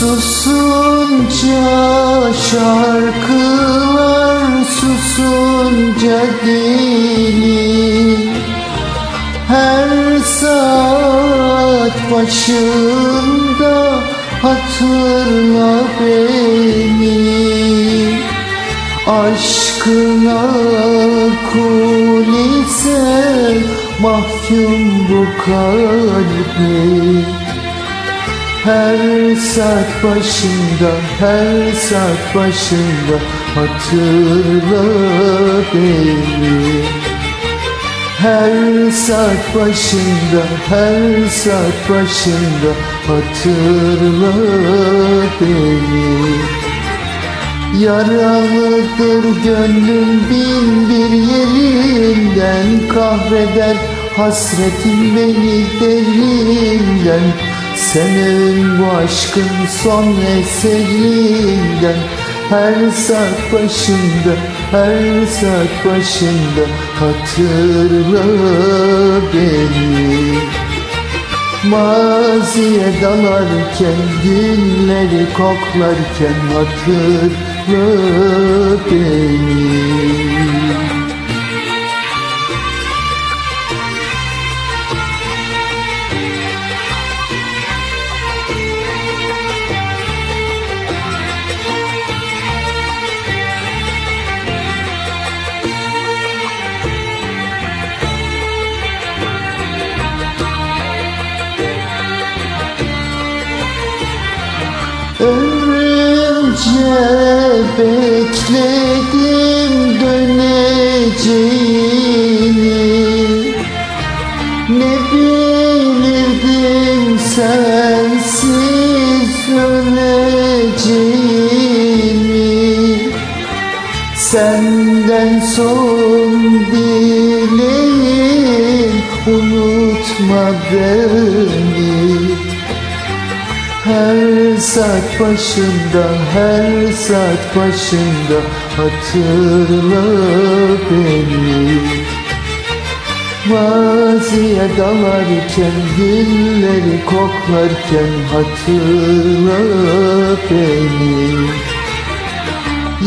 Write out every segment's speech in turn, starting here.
Susunca şarkılar susunca dilim Her saat başında hatırla beni. Aşkına kul ise mahkum bu kalbi her saat başında, her saat başında hatırla beni. Her saat başında, her saat başında hatırla beni. Yaralıdır gönlüm bin bir yerinden Kahreder hasretin beni derinden Senin bu aşkın son eserinden Her saat başında, her saat başında Hatırla beni. Maziye dalarken, günleri koklarken hatırla beni Ömrümce bekledim döneceğini. Ne bilirdim sensiz öleceğimi Senden son dileğim unutma beni her saat başında, her saat başında hatırla beni. Maziye dalarken, gülleri koklarken hatırla beni.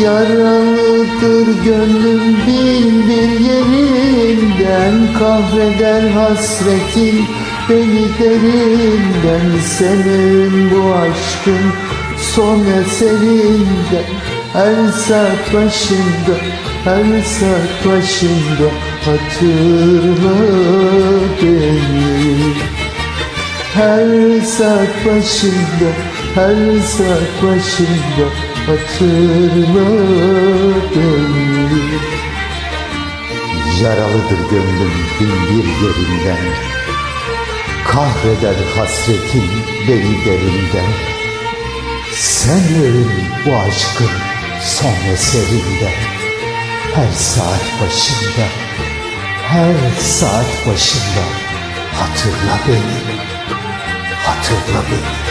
Yaralıdır gönlüm bin bir yerinden Kahreder hasretin beni derinden Senin bu aşkın son eserinden Her saat başında, her saat başında Hatırla beni her saat başında, her saat başında hatırla beni. Yaralıdır gönlüm bin bir yerinden Kahreder hasretin beni derinden. Senin bu aşkın son eserinde Her saat başında Her saat başında Hatırla beni. Hatırla beni